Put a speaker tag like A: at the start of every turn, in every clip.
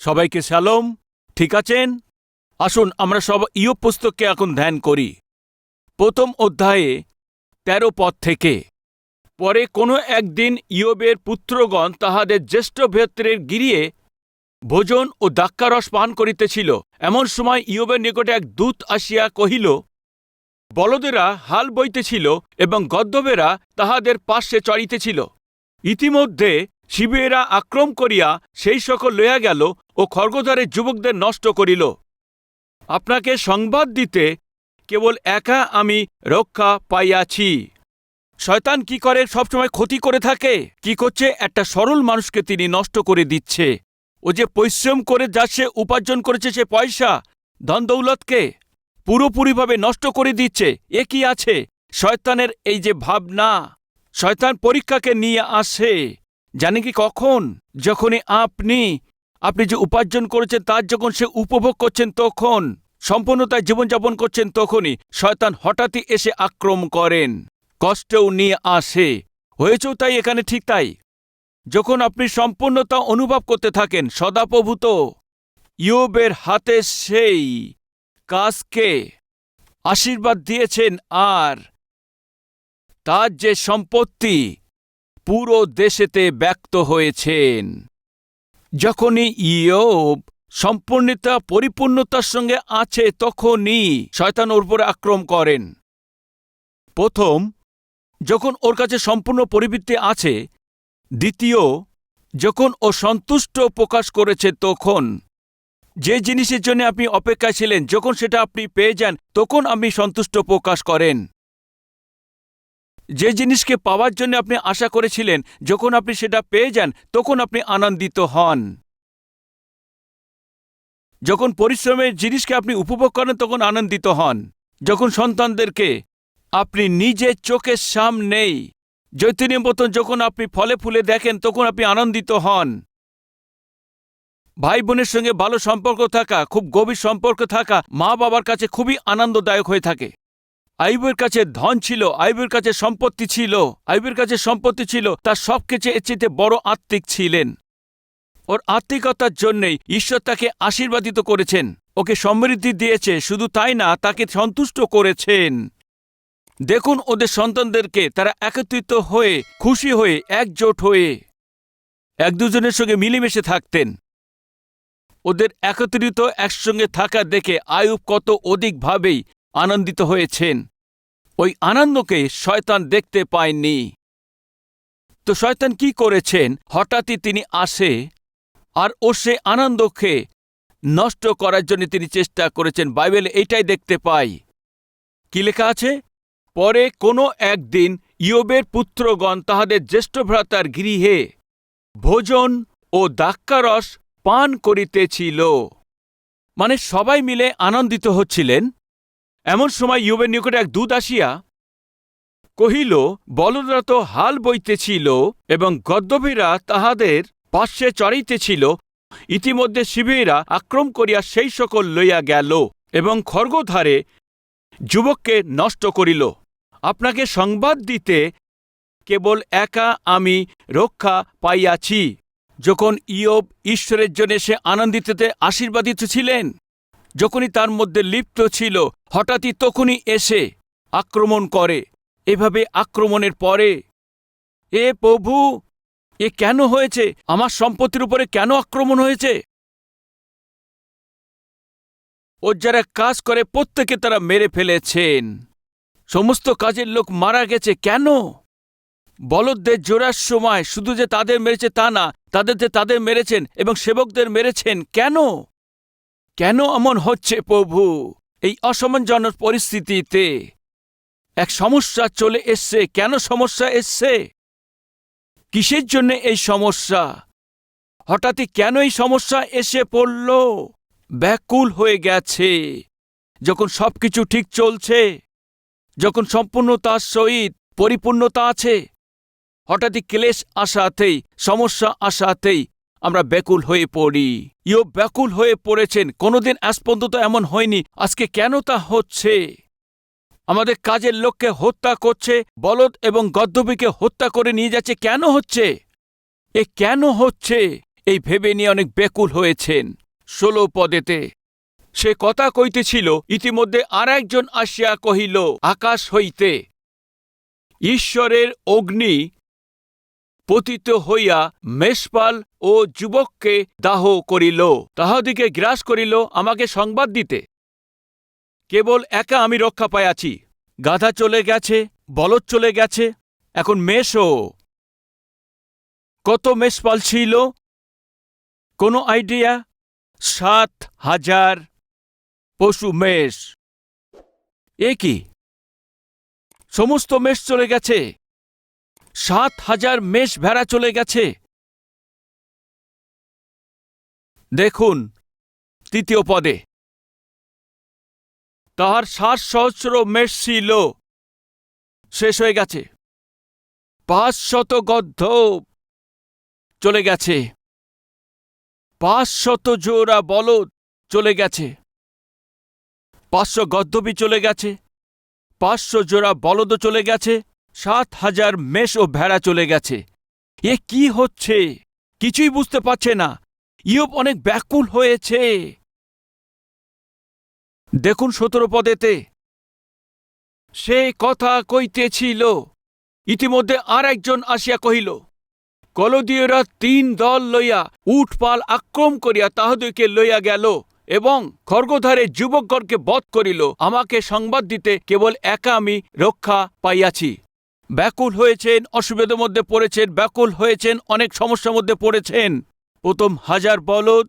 A: সবাইকে শ্যালম ঠিক আছেন? আসুন, আমরা সব ইয় পুস্তককে এখন ধ্যান করি। প্রথম অধ্যায়ে তেরো পদ থেকে, পরে কোনো একদিন ইয়বের পুত্রগণ তাহাদের জ্যেষ্ঠ ভেত্রের গিরিয়ে ভোজন ও দাক্কারস পান করিতেছিল। এমন সময় ইয়বের নিকটে এক দূত আসিয়া কহিল, বলদেরা হাল বইতেছিল এবং গদ্যবেরা তাহাদের পার্শ্বে চড়িতেছিল। ইতিমধ্যে শিবেরা আক্রম করিয়া সেই সকল লইয়া গেল ও খর্গধারের যুবকদের নষ্ট করিল। আপনাকে সংবাদ দিতে কেবল একা আমি রক্ষা পাইয়াছি। শয়তান কি করে সবসময় ক্ষতি করে থাকে? কি করছে? একটা সরল মানুষকে তিনি নষ্ট করে দিচ্ছে। ও যে পরিশ্রম করে যা সে উপার্জন করেছে সে পয়সা ধন দৌলতকে পুরোপুরিভাবে নষ্ট করে দিচ্ছে, এ কি আছে? শয়তানের এই যে ভাবনা, শয়তান পরীক্ষাকে নিয়ে আসে। জানে কি কখন? যখনই আপনি আপনি যে উপার্জন করেছেন, তার যখন সে উপভোগ করছেন তখন, সম্পূর্ণতায় জীবনযাপন করছেন তখনই শয়তান হঠাৎই এসে আক্রম করেন। কষ্টেও নিয়ে আসে। হয়েছেও তাই, এখানে ঠিক তাই। যখন আপনি সম্পূর্ণতা অনুভব করতে থাকেন, সদাপ্রভূত ইয়োবের হাতে সেই কাজকে আশীর্বাদ দিয়েছেন আর তার যে সম্পত্তি পুরো দেশেতে ব্যক্ত হয়েছেন। যখনই ইয়োব সম্পূর্ণতা, পরিপূর্ণতার সঙ্গে আছে, তখনই শয়তান ওর উপরে আক্রম করেন। প্রথম, যখন ওর কাছে সম্পূর্ণ পরিবৃত্তি আছে, দ্বিতীয়, যখন ও সন্তুষ্ট প্রকাশ করেছে, তখন যে জিনিসের জন্য আপনি অপেক্ষায় ছিলেন, যখন সেটা আপনি পেয়ে যান, তখন আপনি সন্তুষ্ট প্রকাশ করেন। যে জিনিসকে পাওয়ার জন্য আপনি আশা করেছিলেন, যখন আপনি সেটা পেয়ে যান, তখন আপনি আনন্দিত হন। যখন পরিশ্রমের জিনিসকে আপনি উপভোগ করেন, তখন আনন্দিত হন। যখন সন্তানদেরকে আপনি নিজে চোখের সামনেই জৈতুনের মতন যখন আপনি ফলে ফুলে দেখেন, তখন আপনি আনন্দিত হন। ভাই বোনের সঙ্গে ভালো সম্পর্ক থাকা, খুব গভীর সম্পর্ক থাকা মা বাবার কাছে খুবই আনন্দদায়ক হয়ে থাকে। আইবের কাছে ধন ছিল, আইবের কাছে সম্পত্তি ছিল, আইবের কাছে সম্পত্তি ছিল, তার সবকিছু এর চেয়ে বড় আত্মিক ছিলেন। ওর আত্মিকতার জন্যেই ঈশ্বর তাকে আশীর্বাদিত করেছেন, ওকে সমৃদ্ধি দিয়েছে, শুধু তাই না, তাকে সন্তুষ্ট করেছেন। দেখুন ওদের সন্তানদেরকে, তারা একত্রিত হয়ে, খুশি হয়ে, একজোট হয়ে, এক দুজনের সঙ্গে মিলেমিশে থাকতেন। ওদের একত্রিত একসঙ্গে থাকা দেখে আয়ুব কত অধিকভাবেই আনন্দিত হয়েছেন। ওই আনন্দকে শয়তান দেখতে পায়নি। তো শয়তান কি করেছেন? হঠাৎই তিনি আসে আর ও সে আনন্দকে নষ্ট করার জন্য তিনি চেষ্টা করেছেন। বাইবেলে এইটাই দেখতে পাই। কি লেখা আছে? পরে কোনো একদিন ইয়োবের পুত্রগণ তাহাদের জ্যেষ্ঠ ভ্রাতার গৃহে ভোজন ও দাক্কারস পান করিতেছিল। মানে সবাই মিলে আনন্দিত হচ্ছিলেন। এমন সময় ইয়োবের নিকটে এক দূত আসিয়া কহিল, বলদরা তো হাল বইতেছিল এবং গদ্দভীরা তাহাদের পার্শ্বে চড়াইতেছিল ইতিমধ্যে শিবিরা আক্রম করিয়া সেই সকল লইয়া গেল এবং খর্গধারে যুবককে নষ্ট করিল। আপনাকে সংবাদ দিতে কেবল একা আমি রক্ষা পাইয়াছি। যখন ইয়ব ঈশ্বরের জন্য সে আনন্দিততে আশীর্বাদিত ছিলেন যখনই তার মধ্যে লিপ্ত ছিল, হঠাৎই তখনই এসে আক্রমণ করে। এভাবে আক্রমণের পরে, এ প্রভু, এ কেন হয়েছে? আমার সম্পত্তির উপরে কেন আক্রমণ হয়েছে? ওর যারা কাজ করে প্রত্যেকে তারা মেরে ফেলেছেন। সমস্ত কাজের লোক মারা গেছে। কেন? বলদদের জোড়ার সময় শুধু যে তাদের মেরেছে তা না, তাদের যে তাদের মেরেছেন এবং সেবকদের মেরেছেন, কেন? কেন এমন হচ্ছে প্রভু? এই অসমঞ্জনক পরিস্থিতিতে এক সমস্যা চলে এসছে। কেন সমস্যা এসছে? কিসের জন্য এই সমস্যা? হঠাৎই কেন এই সমস্যা এসে পড়ল? ব্যাকুল হয়ে গেছে। যখন সবকিছু ঠিক চলছে, যখন সম্পূর্ণতার সহিত পরিপূর্ণতা আছে, হঠাৎই ক্লেশ আসাতেই, সমস্যা আসাতেই আমরা ব্যাকুল হয়ে পড়ি। ইও ব্যাকুল হয়ে পড়েছেন। কোনোদিন অ্যাসপন্দত এমন হয়নি। আজকে কেন তা হচ্ছে? আমাদের কাজের লোককে হত্যা করছে, বলদ এবং গদ্দবীকে হত্যা করে নিয়ে যাচ্ছে। কেন হচ্ছে? এ কেন হচ্ছে? এই ভেবে নিয়ে অনেক ব্যাকুল হয়েছেন। ষোলো পদেতে সে কথা কইতেছিল, ইতিমধ্যে আর একজন আসিয়া কহিল, আকাশ হইতে, ঈশ্বরের অগ্নি পতিত হইয়া মেষপাল ও যুবককে দাহ করিল তাহাদিকে গ্রাস করিল, আমাকে সংবাদ দিতে। কেবল একা আমি রক্ষা পাইয়াছি। গাধা চলে গেছে, বলদ চলে গেছে, এখন মেষও। কত মেষপাল ছিল? কোনো আইডিয়া? সাত হাজার পশু মেষ। এ কি? সমস্ত মেষ চলে গেছে? সাত হাজার মেষ ভেড়া চলে গেছে। দেখুন, তৃতীয় পদে। তাহার ষাট সহস্র মেষ ছিল শেষ হয়ে গেছে। পাঁচ শত গদ্ধ চলে গেছে। পাঁচ শত জোড়া বলদ চলে গেছে। পাঁচশো গদ্যবি চলে গেছে। পাঁচশো জোড়া বলদও চলে গেছে। সাত হাজার মেষ ও ভেড়া চলে গেছে। এ কি হচ্ছে? কিছুই বুঝতে পারছে না। ইয়ব অনেক ব্যাকুল হয়েছে। দেখুন সতেরো পদেতে। সে কথা কইতেছিল। ইতিমধ্যে আর একজন আসিয়া কহিল, কলদীয়রা তিন দল লইয়া উঠপাল আক্রম করিয়া তাহাদেরকে লইয়া গেল এবং খর্গধারে যুবকগণকে বধ করিল। আমাকে সংবাদ দিতে কেবল একা আমি রক্ষা পাইয়াছি। ব্যাকুল হয়েছেন, অসুবিধার মধ্যে পড়েছেন, ব্যাকুল হয়েছেন, অনেক সমস্যার মধ্যে পড়েছেন। প্রথম হাজার বলদ,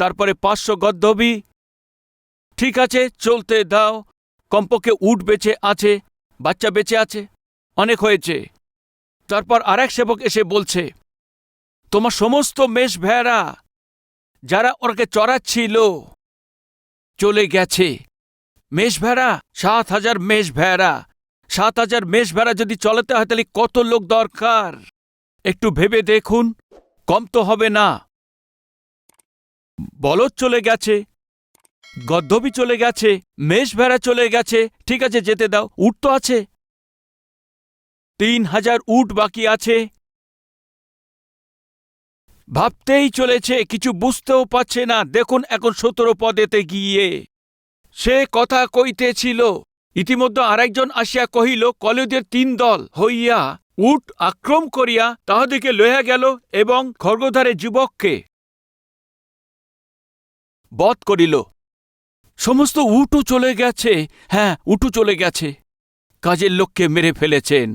A: তারপরে পাঁচশো গদ্ধবি ঠিক আছে, চলতে দাও, কমপক্ষে উট বেঁচে আছে, বাচ্চা বেঁচে আছে, অনেক হয়েছে। তারপর আরেক সেবক এসে বলছে, তোমার সমস্ত মেষ ভেড়া যারা ওরাকে চড়াচ্ছিল চলে গেছে। মেষ ভেড়া, সাত হাজার মেষ ভেড়া সাত হাজার মেষ ভেড়া যদি চলাতে হয় তাহলে কত লোক দরকার? একটু ভেবে দেখুন, কম তো হবে না। বলদ চলে গেছে গদ্ধবি চলে গেছে, মেষ ভেড়া চলে গেছে, ঠিক আছে, যেতে দাও, উট তো আছে। তিন হাজার উট বাকি আছে। ভাবতেই চলেছে, কিছু বুঝতেও পারছে না, দেখুন এখন সতেরো পদেতে গিয়ে। সে কথা কইতেছিল। ইতিমধ্যে আরেকজন আসিয়া কহিল কলেজের তিন দল হইয়া উট আক্রম করিয়া তাহাদিকে লইয়া গেল এবং খর্গধারে যুবককে বধ করিল। সমস্ত উটু চলে গেছে হ্যাঁ উটু চলে গেছে। কাজের লোককে মেরে ফেলেছেন।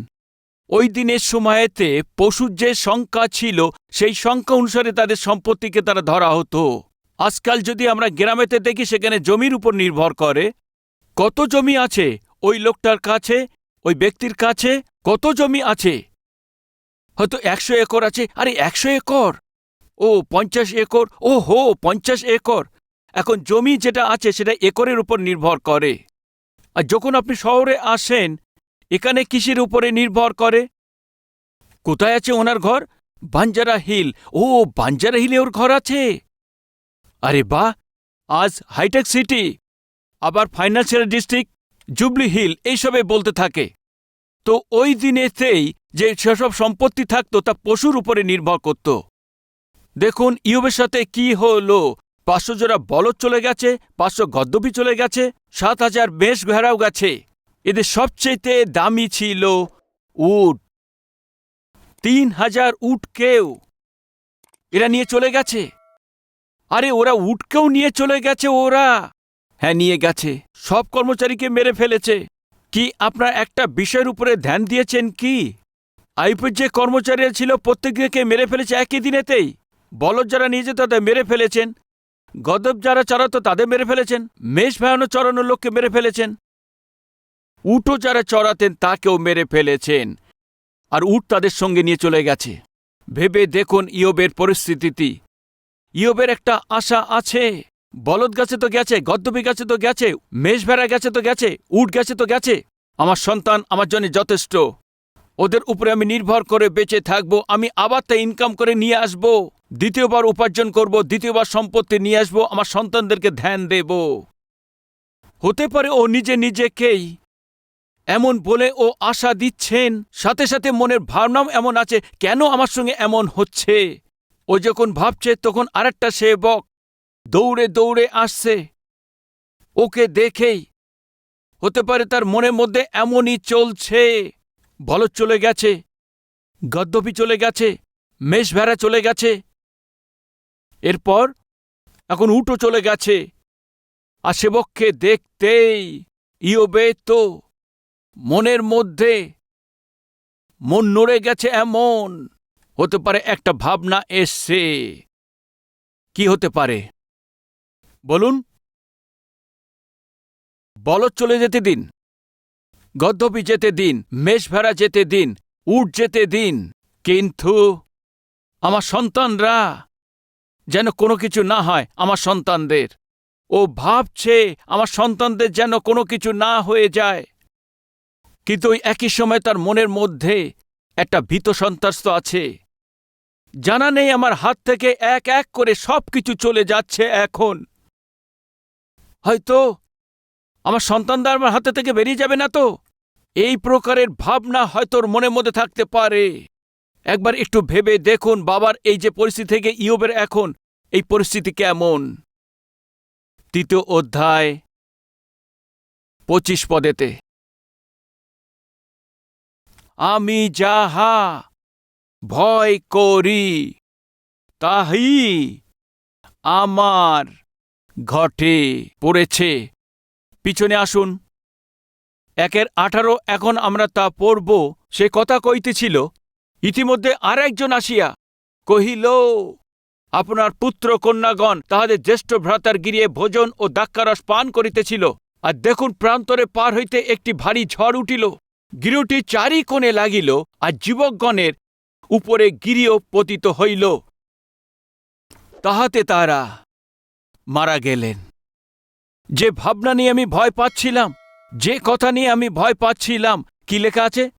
A: ওই দিনের সময়েতে পশুর যে সংখ্যা ছিল, সেই সংখ্যা অনুসারে তাদের সম্পত্তিকে তারা ধরা হতো। আজকাল যদি আমরা গ্রামেতে দেখি, সেখানে জমির উপর নির্ভর করে। কত জমি আছে? ওই লোকটার কাছে, ওই ব্যক্তির কাছে কত জমি আছে? হয়তো একশো একর আছে। আরে, একশো একর? ও, পঞ্চাশ একর। ও হো পঞ্চাশ একর। এখন জমি যেটা আছে সেটা একরের উপর নির্ভর করে। আর যখন আপনি শহরে আসেন, এখানে কিসের উপরে নির্ভর করে? কোথায় আছে ওনার ঘর? বাঞ্জারা হিল। ও, বাঞ্জারা হিলে ওর ঘর আছে। আরে বাহ! আজ হাইটেক সিটি। আবার ফাইন্যান্সিয়াল ডিস্ট্রিক্ট, জুবলি হিল, এইসবে বলতে থাকে। তো ওই দিনেতেই যে সেসব সম্পত্তি থাকতো তা পশুর উপরে নির্ভর করত। দেখুন, ইউবের সাথে কি হলো। পাঁচশো জোড়া বলদ চলে গেছে, পাঁচশো গদ্যবি চলে গেছে, সাত হাজার বেশ ঘেরাও গেছে। এদের সবচেয়ে দামি ছিল উট। তিন হাজার উটকেও এরা নিয়ে চলে গেছে? আরে, ওরা উটকেও নিয়ে চলে গেছে ওরা। হ্যাঁ নিয়ে গেছে। সব কর্মচারীকে মেরে ফেলেছে। কি আপনার একটা বিষয়ের উপরে ধ্যান দিয়েছেন কি? আইপির যে কর্মচারীরা ছিল প্রত্যেককে মেরে ফেলেছে একই দিনেতেই। বলদ যারা যেত তাদের মেরে ফেলেছেন। গদব যারা চড়াতো তাদের মেরে ফেলেছেন। মেষ ভয়ানো চড়ানোর লোককে মেরে ফেলেছেন। উটও যারা চড়াতেন তাকেও মেরে ফেলেছেন। আর উট তাদের সঙ্গে নিয়ে চলে গেছে। ভেবে দেখুন ইয়বের পরিস্থিতি ইয়বের একটা আশা আছে। বলদ গাছে তো গেছে গদ্যবি গাছে তো গেছে মেষ ভেড়া গেছে তো গেছে, উট গেছে তো গেছে। আমার সন্তান আমার জন্য যথেষ্ট। ওদের উপরে আমি নির্ভর করে বেঁচে থাকব, আমি আবার তা ইনকাম করে নিয়ে আসব। দ্বিতীয়বার উপার্জন করব, দ্বিতীয়বার সম্পত্তি নিয়ে আসব, আমার সন্তানদেরকে ধ্যান দেব। হতে পারে ও নিজে নিজেকেই এমন বলে ও আশা দিচ্ছেন, সাথে সাথে মনের ভাবনাও এমন আছে, কেন আমার সঙ্গে এমন হচ্ছে? ও যখন ভাবছে, তখন আরেকটা সেবক। দৌড়ে দৌড়ে আসছে। ওকে দেখেই হতে পারে তার মনের মধ্যে এমনই চলছে। বলদ চলে গেছে, গদ্যপি চলে গেছে মেষ ভেড়া চলে গেছে। এরপর এখন উটো চলে গেছে। আর সেবককে দেখতেই ইয়োবে তো মনের মধ্যে মন নড়ে গেছে এমন। হতে পারে একটা ভাবনা এসছে। কি হতে পারে? বলদ চলে যেতে দিন। গদ্যপি যেতে দিন। মেষ ভেড়া যেতে দিন। উট যেতে দিন। কিন্তু আমার সন্তানরা যেন কোনো কিছু না হয় আমার সন্তানদের। ও ভাবছে আমার সন্তানদের যেন কোনো কিছু না হয়ে যায়। কিন্তু ওই একই সময় তার মনের মধ্যে একটা ভীত সন্ত্রাস্ত আছে। জানা নেই আমার হাত থেকে এক এক করে সব কিছু চলে যাচ্ছে এখন। হয়তো আমার সন্তানরা আমার হাতে থেকে বেরিয়ে যাবে না তো। এই প্রকারের ভাবনা হয়তো ওর মনের মধ্যে থাকতে পারে। একবার একটু ভেবে দেখুন বাবার এই যে পরিস্থিতি থেকে ইয়বের এখন, এই পরিস্থিতি কেমন। তৃতীয় অধ্যায়, পঁচিশ পদেতে। আমি যাহা ভয় করি তাহি আমার ঘটে, পড়েছে। পিছনে আসুন। একের আঠারো, এখন আমরা তা পড়ব। সে কথা কইতেছিল। ইতিমধ্যে আর একজন আসিয়া কহিল, আপনার পুত্র কন্যাগণ তাহাদের জ্যেষ্ঠ ভ্রাতার গিরিয়ে ভোজন ও দাক্কারস পান করিতেছিল। আর দেখুন প্রান্তরে পার হইতে একটি ভারী ঝড় উঠিল। গিরুটি চারি কোণে লাগিল আর যুবকগণের উপরে গিরিও পতিত হইল। তাহাতে তারা মারা গেলেন। যে ভাবনা নিয়ে আমি ভয় পাচ্ছিলাম, যে কথা নিয়ে আমি ভয় পাচ্ছিলাম, কি লেখা আছে?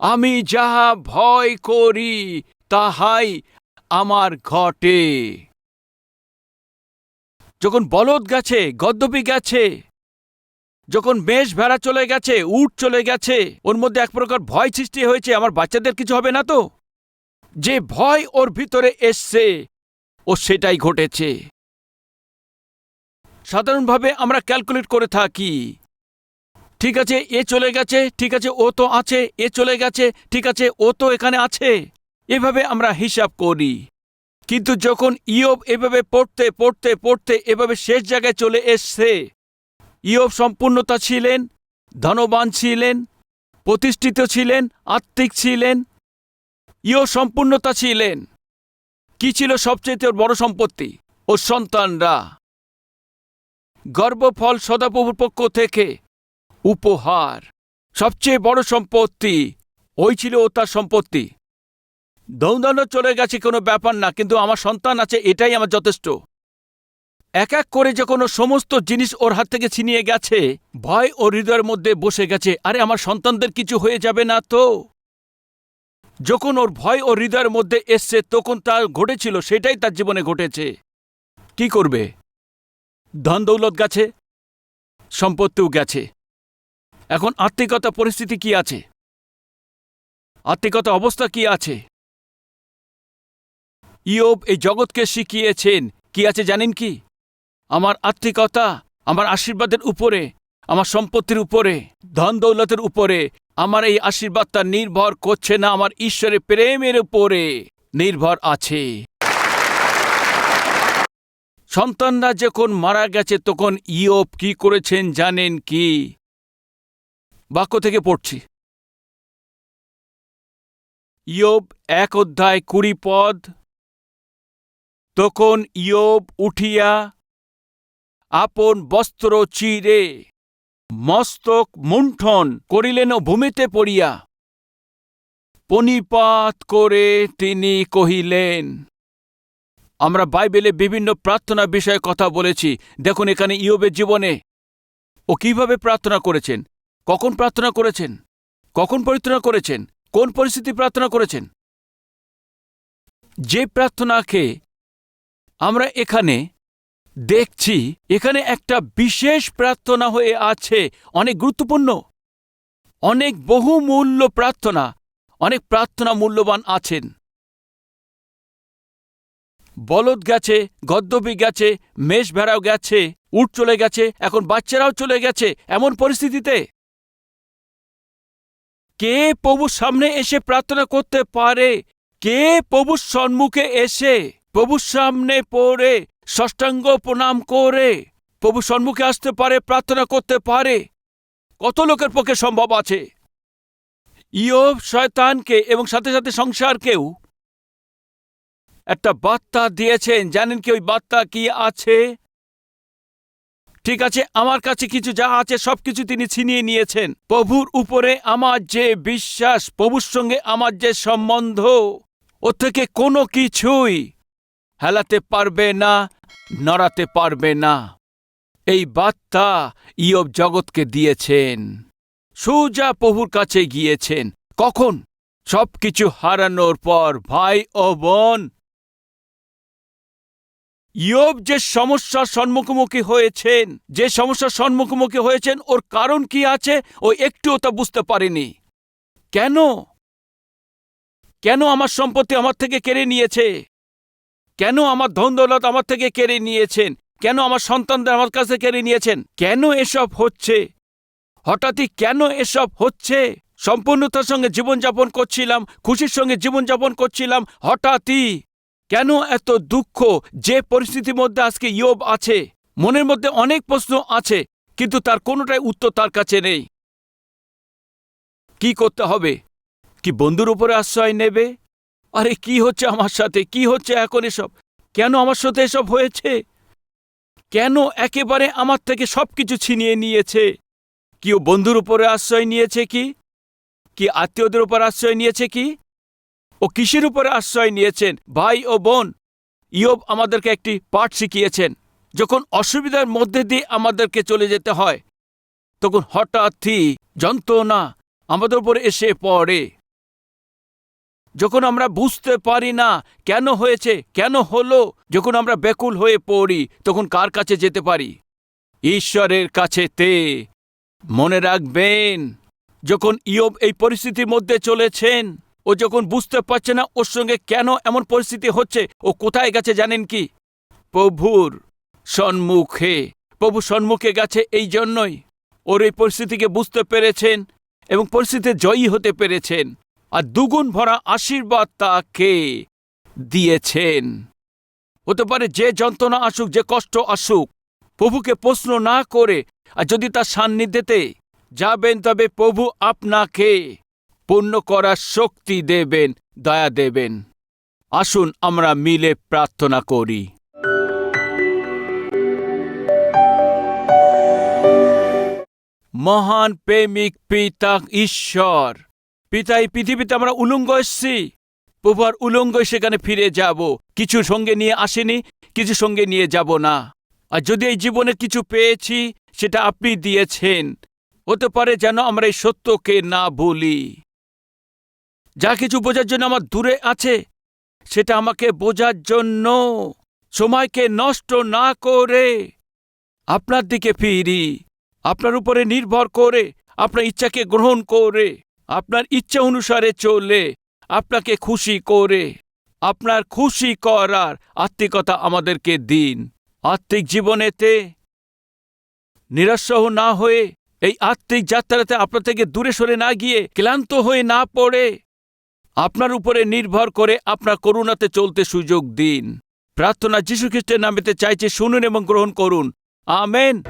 A: আমি যাহা ভয় করি, তাহাই আমার ঘটে। যখন বলদ গেছে, গদ্যপি গেছে, যখন বেশ ভেড়া চলে গেছে, উট চলে গেছে, ওর মধ্যে এক প্রকার ভয় সৃষ্টি হয়েছে, আমার বাচ্চাদের কিছু হবে না তো? যে ভয় ওর ভিতরে এসছে, ও সেটাই ঘটেছে। সাধারণভাবে আমরা ক্যালকুলেট করে থাকি। ঠিক আছে, এ চলে গেছে, ঠিক আছে, ও তো আছে, এ চলে গেছে, ঠিক আছে, ও তো এখানে আছে। এভাবে আমরা হিসাব করি। কিন্তু যখন ইয়ব এভাবে পড়তে পড়তে পড়তে এভাবে শেষ জায়গায় চলে এসছে, ইয়ব সম্পূর্ণতা ছিলেন, ধনবান ছিলেন, প্রতিষ্ঠিত ছিলেন, আত্মিক ছিলেন ইয় সম্পূর্ণতা ছিলেন। কি ছিল সবচেয়ে ওর বড় সম্পত্তি? ও সন্তানরা। গর্বফল সদাপ্রভুর পক্ষ থেকে। উপহার। সবচেয়ে বড় সম্পত্তি। ওই ছিল ও তার সম্পত্তি। দৌদানো চলে গেছে কোনো ব্যাপার না, কিন্তু আমার সন্তান আছে, এটাই আমার যথেষ্ট। এক এক করে যখন ও সমস্ত জিনিস ওর হাত থেকে ছিনিয়ে গেছে, ভয় ও হৃদয়ের মধ্যে বসে গেছে, আরে আমার সন্তানদের কিছু হয়ে যাবে না তো? যখন ওর ভয় ও হৃদয়ের মধ্যে এসছে, তখন তার ঘটেছিল, সেটাই তার জীবনে ঘটেছে। কি করবে? ধন দৌলত গেছে, সম্পত্তিও গেছে। এখন আত্মিকতা পরিস্থিতি কি আছে? আত্মিকতা অবস্থা কি আছে? ইয়োব এই জগৎকে শিখিয়েছেন, কি আছে জানেন কি? আমার আত্মিকতা আমার আশীর্বাদের উপরে, আমার সম্পত্তির উপরে ধন দৌলতের উপরে, আমার এই আশীর্বাদটা নির্ভর করছে না আমার ঈশ্বরের প্রেমের উপরে, নির্ভর আছে। সন্তানরা যখন মারা গেছে, তখন ইয়োব কি করেছেন জানেন কি? বাক্য থেকে পড়ছি। ইয়োব এক অধ্যায় কুড়ি পদ। তখন ইয়োব উঠিয়া আপন বস্ত্র চিরে মস্তক মুণ্ঠন করিলেন ভূমিতে পড়িয়া। পনিপাত করে তিনি কহিলেন আমরা বাইবেলে বিভিন্ন প্রার্থনা বিষয়ে কথা বলেছি। দেখুন এখানে ইয়োবের জীবনে। ও কীভাবে প্রার্থনা করেছেন? কখন প্রার্থনা করেছেন? কখন পরিত্রাণ করেছেন? কোন পরিস্থিতি প্রার্থনা করেছেন? যে প্রার্থনাকে আমরা এখানে দেখছি, এখানে একটা বিশেষ প্রার্থনা হয়ে আছে। অনেক গুরুত্বপূর্ণ। অনেক বহুমূল্য প্রার্থনা। অনেক প্রার্থনা মূল্যবান আছেন। বলদ গেছে গদ্দবি গেছে, মেষ ভেড়াও গেছে, উট চলে গেছে, এখন বাচ্চারাও চলে গেছে, এমন পরিস্থিতিতে? কে প্রভুর সামনে এসে প্রার্থনা করতে পারে? কে প্রভুর সম্মুখে এসে প্রভুর সামনে পড়ে ষষ্ঠাঙ্গ প্রণাম করে, প্রভু সম্মুখে আসতে পারে, প্রার্থনা করতে পারে? কত লোকের পক্ষে সম্ভব আছে? ইয়ব, শয়তানকে এবং সাথে সাথে সংসারকেও একটা বার্তা দিয়েছেন। জানেন কি ওই বার্তা কি আছে? ঠিক আছে, আমার কাছে কিছু যা আছে, সবকিছু তিনি ছিনিয়ে নিয়েছেন। প্রভুর উপরে আমার যে বিশ্বাস, প্রভুর সঙ্গে আমার যে সম্বন্ধ ও থেকে কোনো কিছুই হেলাতে পারবে না, নড়াতে পারবে না। এই বার্তা ইয়ব জগৎকে দিয়েছেন। সোজা প্রভুর কাছে গিয়েছেন। কখন? সবকিছু হারানোর পর। ভাই ও বোন ইয়ব যে সমস্যার সম্মুখোমুখি হয়েছেন, যে সমস্যার সম্মুখোমুখি হয়েছেন, ওর কারণ কি আছে, ও একটুও তা বুঝতে পারেনি। কেন? কেন আমার সম্পত্তি আমার থেকে কেড়ে নিয়েছে? কেন আমার ধন দৌলত আমার থেকে কেড়ে নিয়েছেন? কেন আমার সন্তানদের আমার কাছে কেড়ে নিয়েছেন? কেন এসব হচ্ছে? হঠাৎই কেন এসব হচ্ছে? সম্পূর্ণতার সঙ্গে জীবনযাপন করছিলাম, খুশির সঙ্গে জীবনযাপন করছিলাম, হঠাৎই কেন এত দুঃখ যে পরিস্থিতির মধ্যে আজকে ইয়োব আছে? মনের মধ্যে অনেক প্রশ্ন আছে, কিন্তু তার কোনোটাই উত্তর তার কাছে নেই। কি করতে হবে? কি বন্ধুর উপরে আশ্রয় নেবে? আরে, কি হচ্ছে আমার সাথে? কি হচ্ছে এখন এসব? কেন আমার সাথে এসব হয়েছে? কেন একেবারে আমার থেকে সবকিছু ছিনিয়ে নিয়েছে? কি ও বন্ধুর উপরে আশ্রয় নিয়েছে কি? কি আত্মীয়দের উপর আশ্রয় নিয়েছে কি? ও কিসের উপরে আশ্রয় নিয়েছেন? ভাই ও বোন, ইয়ব আমাদেরকে একটি পাঠ শিখিয়েছেন। যখন অসুবিধার মধ্যে দিয়ে আমাদেরকে চলে যেতে হয়, তখন হঠাৎই যন্ত্রণা আমাদের উপর এসে পড়ে। যখন আমরা বুঝতে পারি না কেন হয়েছে, কেন হলো, যখন আমরা বেকুল হয়ে পড়ি, তখন কার কাছে যেতে পারি? ঈশ্বরের কাছে তে মনে রাখবেন, যখন ইয়ব এই পরিস্থিতির মধ্যে চলেছেন ও যখন বুঝতে পারছে না ওর সঙ্গে কেন এমন পরিস্থিতি হচ্ছে, ও কোথায় গেছে জানেন কি? প্রভুর সম্মুখে। প্রভু সম্মুখে গেছে এই জন্যই। ওর এই পরিস্থিতিকে বুঝতে পেরেছেন এবং পরিস্থিতিতে জয়ী হতে পেরেছেন। আর দুগুণ ভরা আশীর্বাদ তাকে দিয়েছেন। হতে পারে যে যন্ত্রণা আসুক, যে কষ্ট আসুক, প্রভুকে প্রশ্ন না করে, আর যদি তার সান্নিধ্যেতে যাবেন, তবে প্রভু আপনাকে পূর্ণ করার শক্তি দেবেন, দয়া দেবেন। আসুন আমরা মিলে প্রার্থনা করি। মহান প্রেমিক পিতা, ঈশ্বর, পিতা, এই পৃথিবীতে আমরা উলঙ্গ এসছি। প্রভু আর উলঙ্গ সেখানে ফিরে যাব। কিছু সঙ্গে নিয়ে আসেনি, কিছু সঙ্গে নিয়ে যাব না। আর যদি এই জীবনে কিছু পেয়েছি, সেটা আপনি দিয়েছেন। হতে পারে যেন আমরা এই সত্যকে না ভুলি। যা কিছু বোঝার জন্য আমার দূরে আছে, সেটা আমাকে বোঝার জন্য সময়কে নষ্ট না করে আপনার দিকে ফিরি, আপনার উপরে নির্ভর করে, আপনার ইচ্ছাকে গ্রহণ করে, আপনার ইচ্ছা অনুসারে চলে, আপনাকে খুশি করে, আপনার খুশি করার আত্মিকতা আমাদেরকে দিন। আত্মিক জীবনেতে নিরাশহ না হয়ে, এই আত্মিক যাত্রাতে আপনার থেকে দূরে সরে না গিয়ে ক্লান্ত হয়ে না পড়ে আপনার উপরে নির্ভর করে আপনার করুণাতে চলতে সুযোগ দিন। প্রার্থনা যীশুখ্রিস্টের নামেতে চাইছে, শুনুন এবং গ্রহণ করুন। আমেন।